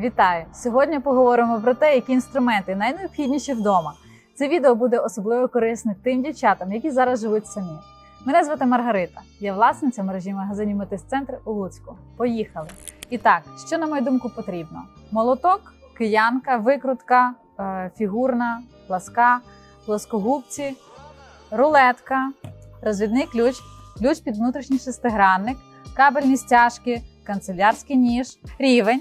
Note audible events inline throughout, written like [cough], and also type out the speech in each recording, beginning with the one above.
Вітаю! Сьогодні поговоримо про те, які інструменти найнеобхідніші вдома. Це відео буде особливо корисне тим дівчатам, які зараз живуть самі. Мене звати Маргарита. Я власниця мережі магазинів Метис-центр у Луцьку. Поїхали! І так, що на мою думку потрібно: молоток, киянка, викрутка, е, фігурна, пласка, плоскогубці, рулетка, розвідний ключ, ключ під внутрішній шестигранник, кабельні стяжки, канцелярський ніж, рівень,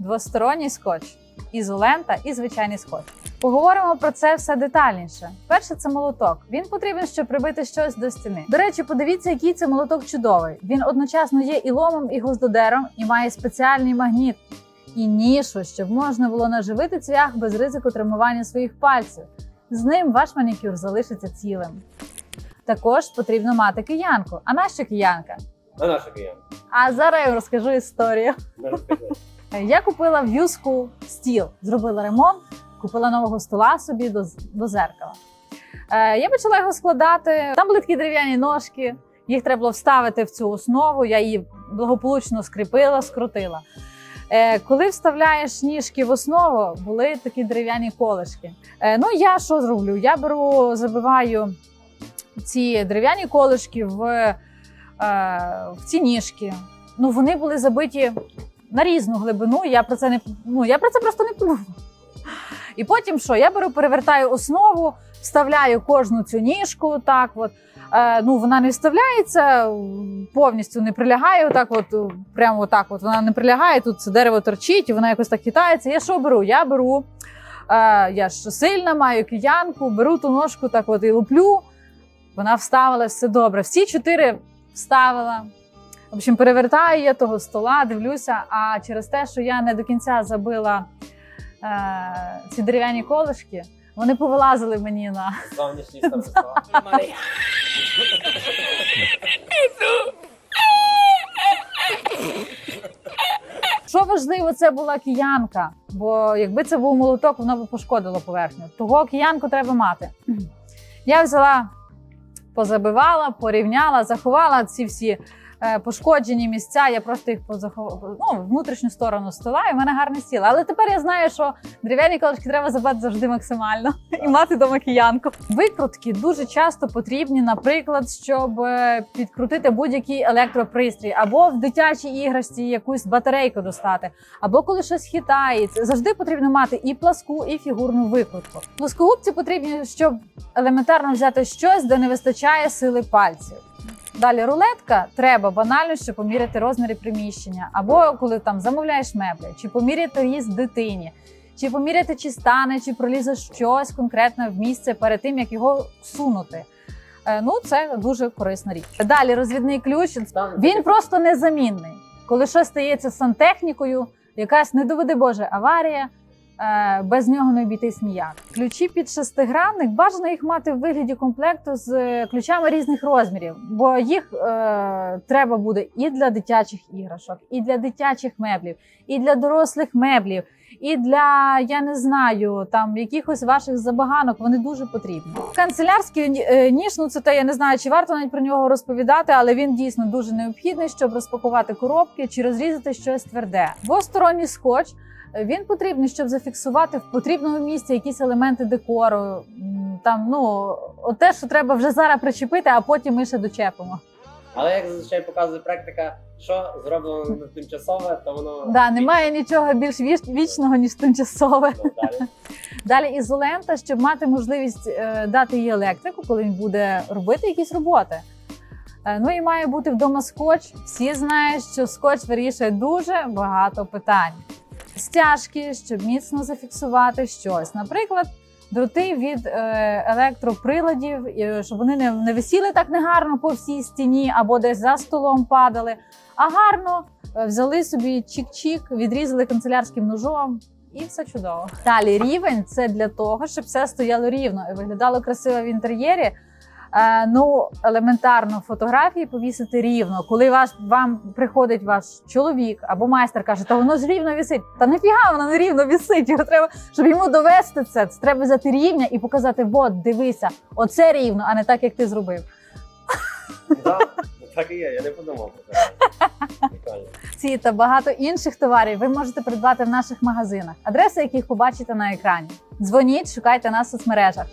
двосторонній скотч, ізолента і звичайний скотч. Поговоримо про це все детальніше. Перше це молоток. Він потрібен, щоб прибити щось до стіни. До речі, подивіться, який це молоток чудовий. Він одночасно є і ломом, і гвоздодером, і має спеціальний магніт і нішу, щоб можна було наживити цвях без ризику травмування своїх пальців. З ним ваш манікюр залишиться цілим. Також потрібно мати киянку. А наша киянка? На наша клієнта. А зараз я вам розкажу історію. Я купила в юску стіл, зробила ремонт, купила нового стола собі до, до зеркала. Е, я почала його складати. Там були такі дерев'яні ножки, їх треба було вставити в цю основу. Я її благополучно скріпила, скрутила. Е, коли вставляєш ніжки в основу, були такі дерев'яні колишки. Е, ну я що зроблю? Я беру, забиваю ці дерев'яні колишки в, в ці ніжки. Ну, вони були забиті на різну глибину. Я про це не ну я про це просто не подумала. І потім що? Я беру, перевертаю основу, вставляю кожну цю ніжку. Так, от е, ну вона не вставляється повністю, не прилягає. Отак, от прямо отак. От вона не прилягає. Тут це дерево торчить, і вона якось так хитається. Я що беру? Я беру. Е, я ж сильна, маю киянку, беру ту ножку, так от і луплю. Вона вставила все добре. Всі чотири вставила. В общем, перевертаю я того стола, дивлюся, а через те, що я не до кінця забила е, ці дерев'яні колишки, вони повилазили мені на. Зовнішній [laughs] сторони стола. Що важливо, це була киянка, бо якби це був молоток, воно б пошкодило поверхню. Того киянку треба мати. Я взяла, позабивала, порівняла, заховала ці всі пошкоджені місця. Я просто їх позаховала ну, внутрішню сторону стола, і в мене гарне стіло. Але тепер я знаю, що дерев'яні колишки треба забити завжди максимально [laughs] і мати дома киянку. Викрутки дуже часто потрібні, наприклад, щоб е, підкрутити будь-який електропристрій, або в дитячій іграшці якусь батарейку достати, або коли щось хитається. Завжди потрібно мати і пласку, і фігурну викрутку. Плоскогубці потрібні, щоб елементарно взяти щось, де не вистачає сили пальців. Далі рулетка треба банально, щоб поміряти розміри приміщення, або коли там замовляєш меблі, чи поміряти ріст дитині, чи поміряти, чи стане, чи пролізе щось конкретне в місце перед тим, як його сунути. Е, Ну, це дуже корисна річ. Далі розвідний ключ. Він просто незамінний. Коли щось стається з сантехнікою, якась не доведе Боже аварія, без нього не обійтись ніяк. Ключі під шестигранник бажано їх мати в вигляді комплекту з е, ключами різних розмірів, бо їх е, треба буде і для дитячих іграшок, і для дитячих меблів, і для дорослих меблів, і для я не знаю там якихось ваших забаганок. Вони дуже потрібні. Канцелярський е, ніж, ну це те, я не знаю, чи варто навіть про нього розповідати, але він дійсно дуже необхідний, щоб розпакувати коробки чи розрізати щось тверде. Двосторонній скотч. е, Він потрібний, щоб зафіксувати в потрібному місці якісь елементи декору. Там ну те, що треба вже зараз причепити, а потім ми ще дочепимо. Але як зазвичай показує практика, що зроблено на тимчасове, то воно Да, немає нічого більш віч- вічного ніж тимчасове. Ну, далі. [laughs] Далі ізолента, щоб мати можливість е, дати їй електрику, коли він буде робити якісь роботи. Е, ну і має бути вдома скотч. Всі знають, що скотч вирішує дуже багато питань. Стяжки, щоб міцно зафіксувати щось. Наприклад, дроти від е, електроприладів, е, щоб вони не, висіли так негарно по всій стіні або десь за столом падали, а гарно е, взяли собі чик-чик, відрізали канцелярським ножом. І все чудово. Далі рівень це для того, щоб все стояло рівно і виглядало красиво в інтер'єрі. Е, ну, елементарно фотографії повісити рівно. Коли ваш вам приходить ваш чоловік або майстер каже, та воно ж рівно вісить. Та нафіга воно не рівно вісить. Його треба, щоб йому довести це. Це треба взяти рівня і показати: от, дивися, оце рівно, а не так, як ти зробив. Да. Так і є, я не подумав про це. Ці та багато інших товарів ви можете придбати в наших магазинах, адреси яких побачите на екрані. Дзвоніть, шукайте нас в соцмережах.